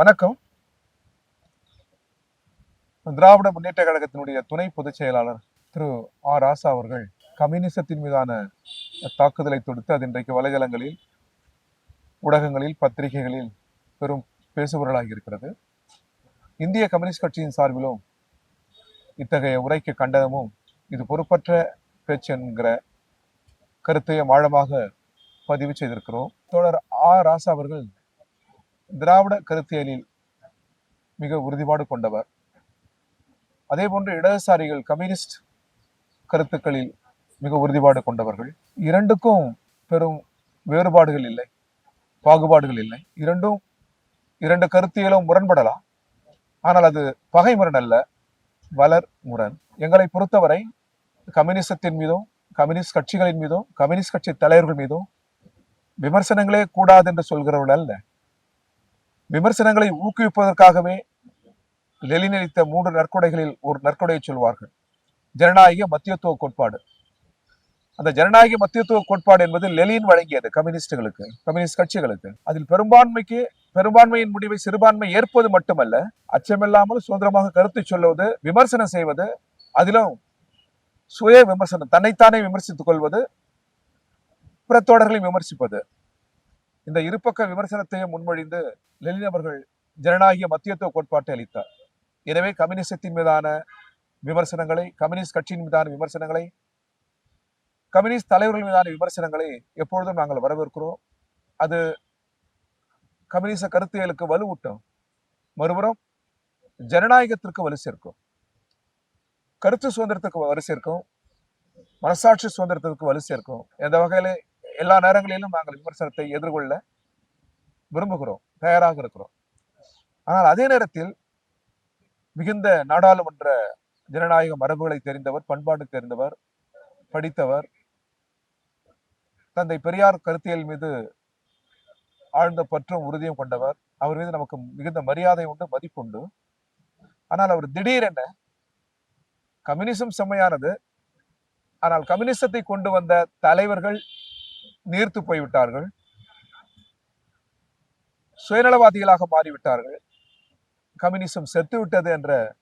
வணக்கம். திராவிட முன்னேற்ற கழகத்தினுடைய துணை பொதுச் செயலாளர் திரு ஆர் ராசா அவர்கள் கம்யூனிசத்தின் மீதான தாக்குதலை தொடுத்து அது இன்றைக்கு வலைதளங்களில் ஊடகங்களில் பத்திரிகைகளில் பெரும் பேசுபொருளாகி இருக்கிறது. இந்திய கம்யூனிஸ்ட் கட்சியின் சார்பிலும் இத்தகைய உரைக்கு கண்டனமும் இது பொறுப்பற்ற பேச்சு என்கிற கருத்தையும் ஆழமாக பதிவு செய்திருக்கிறோம். தோழர் ஆ ராசா அவர்கள் திராவிட கருத்தியலில் மிக உறுதிப்பாடு கொண்டவர். அதே போன்று இடதுசாரிகள் கம்யூனிஸ்ட் கருத்துக்களில் மிக உறுதிப்பாடு கொண்டவர்கள். இரண்டுக்கும் பெரும் வேறுபாடுகள் இல்லை பாகுபாடுகள் இல்லை. இரண்டும் இரண்டு கருத்தியலும் முரண்படலாம். ஆனால் அது பகை முரண் அல்ல வளர் முரண். எங்களை பொறுத்தவரை கம்யூனிசத்தின் மீதும் கம்யூனிஸ்ட் கட்சிகளின் மீதும் கம்யூனிஸ்ட் கட்சி தலைவர்கள் மீதும் விமர்சனங்களே கூடாது என்று சொல்கிறவர்கள் அல்ல. விமர்சனங்களை ஊக்குவிப்பதற்காகவே லெலின் அளித்த மூன்று நற்கொடைகளில் ஒரு நற்கொடையை சொல்வார்கள். ஜனநாயக மத்தியத்துவ கோட்பாடு. அந்த ஜனநாயக மத்தியத்துவ கோட்பாடு என்பது லெலின் வழங்கியது கம்யூனிஸ்டுகளுக்கு கம்யூனிஸ்ட் கட்சிகளுக்கு. அதில் பெரும்பான்மைக்கு பெரும்பான்மையின் முடிவை சிறுபான்மை ஏற்பது மட்டுமல்ல அச்சமில்லாமல் சுதந்திரமாக கருத்து சொல்லுவது விமர்சனம் செய்வது அதிலும் சுய விமர்சனம் தன்னைத்தானே விமர்சித்துக் கொள்வது பிற தோழர்களை விமர்சிப்பது. இந்த இருபக்க விமர்சனத்தையும் முன்மொழிந்து லெனின் அவர்கள் ஜனநாயக மத்தியத்துவ கோட்பாட்டை அளித்தார். எனவே கம்யூனிசத்தின் மீதான விமர்சனங்களை கம்யூனிஸ்ட் கட்சியின் மீதான விமர்சனங்களை கம்யூனிஸ்ட் தலைவர்கள் மீதான விமர்சனங்களை எப்பொழுதும் நாங்கள் வரவேற்கிறோம். அது கம்யூனிச கருத்தியலுக்கு வலுவூட்டும். மறுபுறம் ஜனநாயகத்திற்கு வலு சேர்க்கும். கருத்து சுதந்திரத்துக்கு வலு சேர்க்கும். மனசாட்சி சுதந்திரத்திற்கு வலு சேர்க்கும். எந்த வகையில எல்லா நேரங்களிலும் நாங்கள் விமர்சனத்தை எதிர்கொள்ள விரும்புகிறோம் தயாராக இருக்கிறோம். ஆனால் அதே நேரத்தில் மிகுந்த நாடாளுமன்ற ஜனநாயக மரபுகளை தெரிந்தவர் பண்பாடு தெரிந்தவர் படித்தவர் தந்தை பெரியார் கருத்தியல் மீது ஆழ்ந்த பற்றும் உறுதியும் கொண்டவர். அவர் மீது நமக்கு மிகுந்த மரியாதை உண்டு மதிப்புண்டு. ஆனால் அவர் திடீரென கம்யூனிசம் செம்மையானது. ஆனால் கம்யூனிசத்தை கொண்டு வந்த தலைவர்கள் நீர்த்து போய்விட்டார்கள். சுயநலவாதிகளாக மாறிவிட்டார்கள். கம்யூனிசம் செத்துவிட்டது என்ற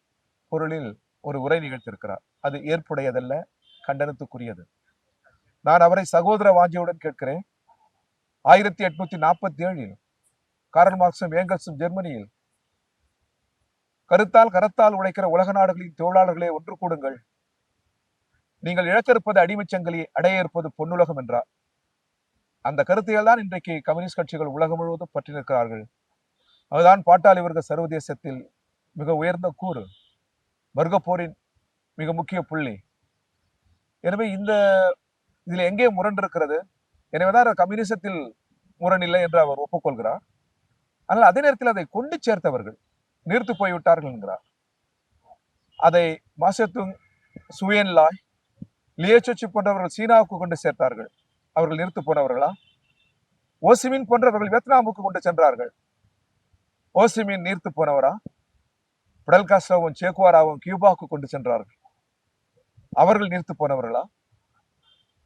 பொருளில் ஒரு உரை நிகழ்த்திருக்கிறார். அது ஏற்புடையதல்ல கண்டனத்துக்குரியது. நான் அவரை சகோதர வாஞ்சியுடன் கேட்கிறேன். ஆயிரத்தி எட்நூத்தி நாற்பத்தி ஏழில் காரல் மார்க்சும் ஏங்கல்ஸும் ஜெர்மனியில் கருத்தால் கரத்தால் உழைக்கிற உலக நாடுகளின் தொழிலாளர்களே ஒன்று கூடுங்கள். நீங்கள் இழக்கிருப்பது இருப்பது சங்கிலி அடைய இருப்பது பொன்னுலகம் என்றார். அந்த கருத்துகள் தான் இன்றைக்கு கம்யூனிஸ்ட் கட்சிகள் உலகம் முழுவதும் பற்றி அதுதான் பாட்டாளி வர்க்க சர்வதேசத்தில் மிக உயர்ந்த கூறு. வர்க்கப்போரின் மிக முக்கிய புள்ளி. எனவே இந்த இதுல எங்கே முரண் இருக்கிறது எனவேதான் கம்யூனிசத்தில் முரண் இல்லை என்று அவர் ஒப்புக்கொள்கிறார். ஆனால் அதே நேரத்தில் அதை கொண்டு சேர்த்தவர்கள் நிறுத்து போய்விட்டார்கள் என்கிறார். அதை மாசத்துங் சுயன் லாய் லியச்சொச்சி போன்றவர்கள் சீனாவுக்கு கொண்டு சேர்த்தார்கள். அவர்கள் நிறுத்து போனவர்களா? ஓசிமின் போன்றவர்கள் வியட்நாமுக்கு கொண்டு சென்றார்கள். ஓசிமின் நீர்த்து போனவரா? பிடல் சேக்குவாராவும் கியூபாவுக்கு கொண்டு சென்றார்கள். அவர்கள் நீர்த்து போனவர்களா?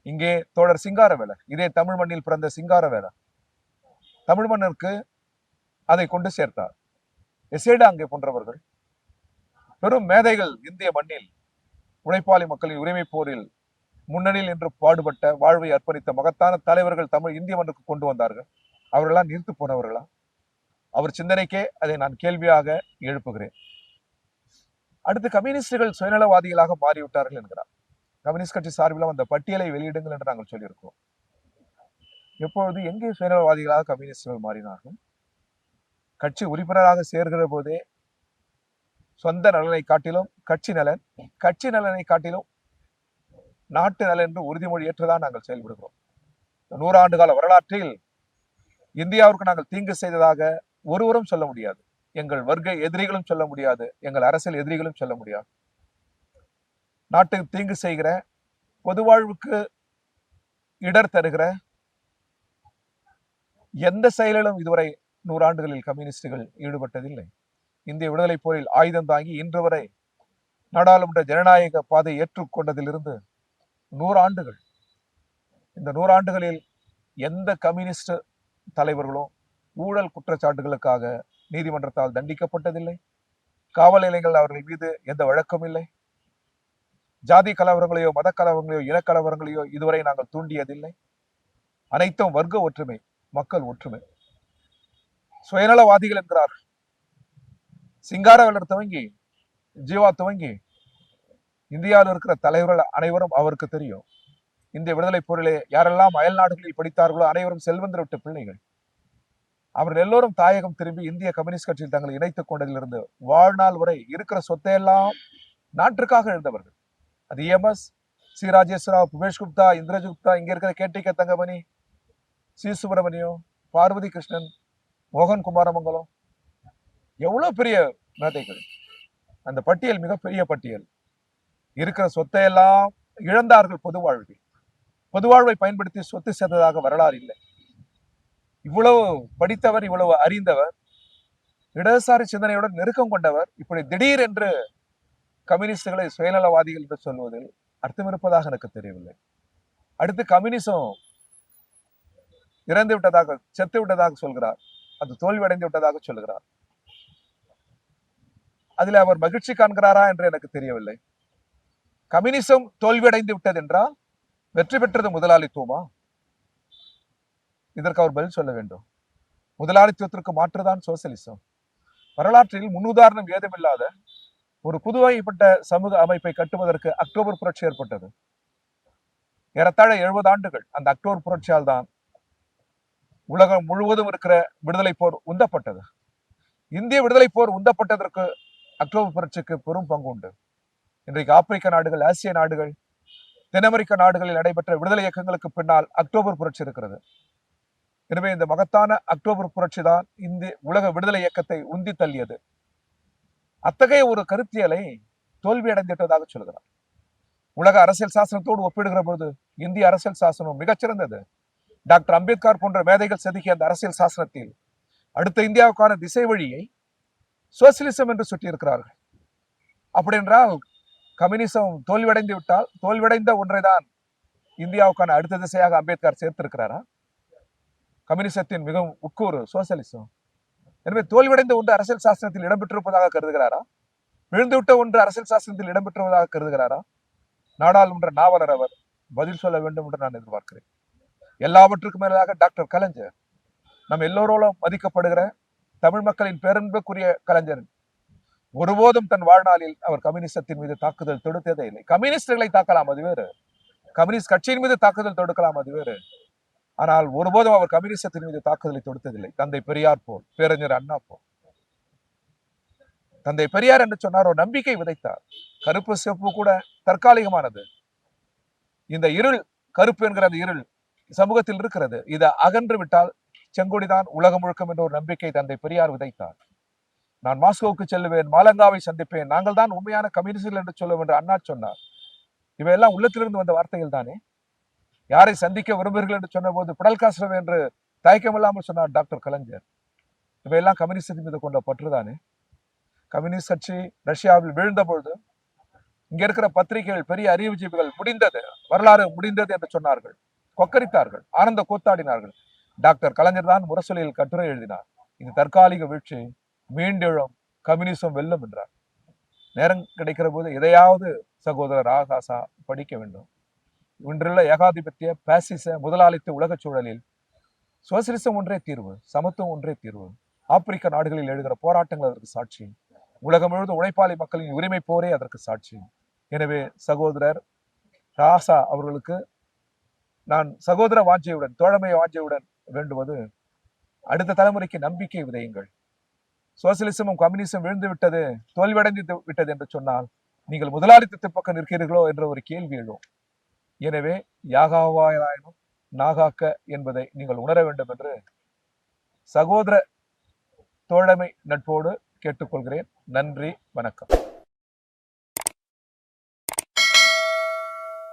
இங்கே தோழர் சிங்காரவேலர் இதே தமிழ் மண்ணில் பிறந்த சிங்காரவேலர். தமிழ் மன்னருக்கு அதை கொண்டு சேர்த்தார். எசேடா அங்கே போன்றவர்கள். பெரும் மேதைகள் இந்திய மண்ணில் உழைப்பாளி மக்களின் உரிமை போரில் முன்னணியில் என்று பாடுபட்ட வாழ்வை அர்ப்பணித்த மகத்தான தலைவர்கள் தமிழ் இந்திய மண்ணுக்கு கொண்டு வந்தார்கள். அவர்களெல்லாம் நிறுத்து போனவர்களா? அவர் சிந்தனைக்கே அதை நான் கேள்வியாக எழுப்புகிறேன். அடுத்து கம்யூனிஸ்டுகள் சுயநலவாதிகளாக மாறிவிட்டார்கள் என்கிறார். கம்யூனிஸ்ட் கட்சி சார்பில் அந்த பட்டியலை வெளியிடுங்கள் என்று நாங்கள் சொல்லியிருக்கிறோம். எப்பொழுது எங்கே சுயநலவாதிகளாக கம்யூனிஸ்டுகள் மாறினார்கள்? கட்சி உறுப்பினராக சேர்கிற போதே சொந்த நலனை காட்டிலும் கட்சி நலன் கட்சி நலனை காட்டிலும் நாட்டு நலன் என்று உறுதிமொழி ஏற்றுதான் நாங்கள் செயல்படுகிறோம். நூறாண்டு கால வரலாற்றில் இந்தியாவிற்கு நாங்கள் தீங்கு செய்ததாக ஒருவரும் சொல்ல முடியாது. எங்கள் வர்க்க எதிரிகளும் சொல்ல முடியாது. எங்கள் அரசியல் எதிரிகளும் சொல்ல முடியாது. நாட்டுக்கு தீங்கு செய்கிற பொதுவாழ்வுக்கு இடர் தருகிற எந்த செயலிலும் இதுவரை நூறாண்டுகளில் கம்யூனிஸ்டுகள் ஈடுபட்டதில்லை. இந்திய விடுதலை போரில் ஆயுதம் தாங்கி இன்று வரை நாடாளுமன்ற ஜனநாயக பாதை ஏற்றுக்கொண்டதிலிருந்து நூறாண்டுகள். இந்த நூறாண்டுகளில் எந்த கம்யூனிஸ்ட் தலைவர்களும் ஊழல் குற்றச்சாட்டுகளுக்காக நீதிமன்றத்தால் தண்டிக்கப்பட்டதில்லை. காவல் நிலையங்கள் அவர்கள் மீது எந்த வழக்கம் இல்லை. ஜாதி கலவரங்களையோ மத கலவரங்களையோ இனக்கலவரங்களையோ இதுவரை நாங்கள் தூண்டியதில்லை. அனைத்தும் வர்க்க ஒற்றுமை மக்கள் ஒற்றுமை. சுயநலவாதிகள் என்கிறார் சிங்காரவேலர் துவங்கி ஜீவா துவங்கி இந்தியாவில் இருக்கிற தலைவர்கள் அனைவரும் அவருக்கு தெரியும். இந்திய விடுதலை போரிலே யாரெல்லாம் அயல் நாடுகளில் படித்தார்களோ அனைவரும் செல்வந்தர் விட்ட பிள்ளைகள். அவர்கள் எல்லோரும் தாயகம் திரும்பி இந்திய கம்யூனிஸ்ட் கட்சியில் தங்களை இணைத்துக் கொண்டதிலிருந்து வாழ்நாள் வரை இருக்கிற சொத்தையெல்லாம் நாட்டிற்காக எழுந்தவர்கள் அது எம்எஸ் சி. ராஜேஸ்வரா புபேஷ் குப்தா இந்திரஜ் குப்தா இங்கே இருக்கிற கேடிகே தங்கமணி சி. சுப்பிரமணியம் பார்வதி கிருஷ்ணன் மோகன் குமாரமங்கலம். எவ்வளோ பெரிய மேதைகள். அந்த பட்டியல் மிகப்பெரிய பட்டியல். இருக்கிற சொத்தையெல்லாம் இழந்தார்கள் பொது வாழ்வில். பொது வாழ்வை பயன்படுத்தி சொத்து சேர்ந்ததாக வரலாறு இல்லை. இவ்வளவு படித்தவர் இவ்வளவு அறிந்தவர் இடதுசாரி சிந்தனையுடன் நெருக்கம் கொண்டவர் இப்படி திடீர் என்று கம்யூனிஸ்டுகளை சுயநலவாதிகள் என்று சொல்வதில் அர்த்தம் இருப்பதாக எனக்கு தெரியவில்லை. அடுத்து கம்யூனிசம் இறந்து விட்டதாக செத்து விட்டதாக சொல்கிறார். அது தோல்வியடைந்து விட்டதாக சொல்கிறார். அதில் அவர் மகிழ்ச்சி காண்கிறாரா என்று எனக்கு தெரியவில்லை. கம்யூனிசம் தோல்வியடைந்து விட்டது என்றால் வெற்றி பெற்றது முதலாளித்துவமா? இதற்கு அவர் பதில் சொல்ல வேண்டும். முதலாளித்துவத்திற்கு மாற்றுதான் சோசியலிசம். வரலாற்றில் முன்னுதாரணம் ஏதுமில்லாத ஒரு புதுவகைப்பட்ட சமூக அமைப்பை கட்டுவதற்கு அக்டோபர் புரட்சி ஏற்பட்டது. ஏறத்தாழ எழுபது ஆண்டுகள் அந்த அக்டோபர் புரட்சியால் தான் உலகம் முழுவதும் இருக்கிற விடுதலை போர் உந்தப்பட்டது. இந்திய விடுதலை போர் உந்தப்பட்டதற்கு அக்டோபர் புரட்சிக்கு பெரும் பங்கு உண்டு. இன்றைக்கு ஆப்பிரிக்க நாடுகள் ஆசிய நாடுகள் தென் அமெரிக்க நாடுகளில் நடைபெற்ற விடுதலை இயக்கங்களுக்கு பின்னால் அக்டோபர் புரட்சி இருக்கிறது. எனவே இந்த மகத்தான அக்டோபர் புரட்சி தான் இந்திய உலக விடுதலை இயக்கத்தை உந்தி தள்ளியது. அத்தகைய ஒரு கருத்தியலை தோல்வி அடைந்துவிட்டதாக சொல்கிறார். உலக அரசியல் சாசனத்தோடு ஒப்பிடுகிற பொழுது இந்திய அரசியல் சாசனம் மிகச்சிறந்தது. டாக்டர் அம்பேத்கர் போன்ற மேதைகள் செதுக்கிய அந்த அரசியல் சாசனத்தில் அடுத்த இந்தியாவுக்கான திசை வழியை சோசியலிசம் என்று சுட்டியிருக்கிறார்கள். அப்படி என்றால் கம்யூனிசம் தோல்வியடைந்து விட்டால் தோல்வியடைந்த ஒன்றை தான் இந்தியாவுக்கான அடுத்த திசையாக அம்பேத்கர் சேர்த்திருக்கிறாரா? கம்யூனிசத்தின் மிகவும் உட்கூறு சோசியலிசம். எனவே தோல்வியடைந்த ஒன்று அரசியல் சாஸ்திரத்தில் இடம்பெற்றிருப்பதாக கருதுகிறாரா? விழுந்துவிட்ட ஒன்று அரசியல் சாஸ்திரத்தில் இடம்பெற்றுவதாக கருதுகிறாரா? நாடாளுமன்ற நாவலர் அவர் பதில் சொல்ல வேண்டும் என்று நான் எதிர்பார்க்கிறேன். எல்லாவற்றுக்கும் மேலாக டாக்டர் கலைஞர் நம் எல்லோரோடும் மதிக்கப்படுகிற தமிழ் மக்களின் பேரன்புக்குரிய கலைஞர் ஒருபோதும் தன் வாழ்நாளில் அவர் கம்யூனிசத்தின் மீது தாக்குதல் தொடுத்ததே இல்லை. கம்யூனிஸ்டுகளை தாக்கலாம் அது வேறு. கம்யூனிஸ்ட் கட்சியின் மீது தாக்குதல் தொடுக்கலாம் அது வேறு. ஆனால் ஒருபோதும் அவர் கம்யூனிசத்தின் மீது தாக்குதலை தொடுத்ததில்லை. தந்தை பெரியார் போல் பேரறிஞர் அண்ணா போல். தந்தை பெரியார் என்று சொன்னார் ஒரு நம்பிக்கை விதைத்தார். கருப்பு சிவப்பு கூட தற்காலிகமானது. இந்த இருள் கருப்பு என்கிற அந்த இருள் சமூகத்தில் இருக்கிறது. இதை அகன்று விட்டால் செங்கொடிதான் உலகம் முழுக்கம் என்ற ஒரு நம்பிக்கை தந்தை பெரியார் விதைத்தார். நான் மாஸ்கோவுக்கு செல்லுவேன் மாலங்காவை சந்திப்பேன் நாங்கள் தான் உண்மையான கம்யூனிஸ்டுகள் என்று சொல்லுவோம் என்று அண்ணா சொன்னார். இவையெல்லாம் உள்ளத்திலிருந்து வந்த வார்த்தைகள் தானே? யாரை சந்திக்க விரும்புகிறீர்கள் என்று சொன்னபோது பிடல் காஸ்ட்ரோ என்று தயக்கமில்லாமல் சொன்னார் டாக்டர் கலைஞர். இவையெல்லாம் கம்யூனிஸ்டத்தின் மீது கொண்ட பற்றுதானே கம்யூனிஸ்ட் கட்சி ரஷ்யாவில் வீழ்ந்த பொழுது இங்க இருக்கிற பத்திரிகைகள் பெரிய அறிவுஜீவிகள் முடிந்தது வரலாறு முடிந்தது என்று சொன்னார்கள். கொக்கரித்தார்கள் ஆனந்த கூத்தாடினார்கள். டாக்டர் கலைஞர் தான் முரசொலியில் கட்டுரை எழுதினார். இது தற்காலிக வீழ்ச்சி. மீண்டெழும் கம்யூனிசம் வெல்லும் என்றார். நேரம் கிடைக்கிற போது எதையாவது சகோதரர் ஆகாசா படிக்க வேண்டும். இன்றுள்ள ஏகாதிபத்திய பாசிச முதலாளித்த உலகச் சூழலில் சோசியலிசம் ஒன்றே தீர்வு சமத்துவம் ஒன்றே தீர்வு ஆப்பிரிக்க நாடுகளில் எழுகிற போராட்டங்கள் அதற்கு சாட்சி உலகம் முழுவதும் உழைப்பாளி மக்களின் உரிமை போரே அதற்கு சாட்சி. எனவே சகோதரர் ராசா அவர்களுக்கு நான் சகோதர வாஞ்சையுடன் தோழமை வாஞ்சையுடன் வேண்டுவது அடுத்த தலைமுறைக்கு நம்பிக்கை விதையுங்கள். சோசியலிசமும் கம்யூனிசம் விழுந்து விட்டது தோல்வியடைந்து விட்டது என்று சொன்னால் நீங்கள் முதலாளித்தத்தை பக்கம் நிற்கிறீர்களோ என்ற ஒரு கேள்வி எழும். எனவே யாகாவாயினும் நாகாக்க என்பதை நீங்கள் உணர வேண்டும் என்று சகோதர தோழமை நட்போடு கேட்டுக்கொள்கிறேன். நன்றி வணக்கம்.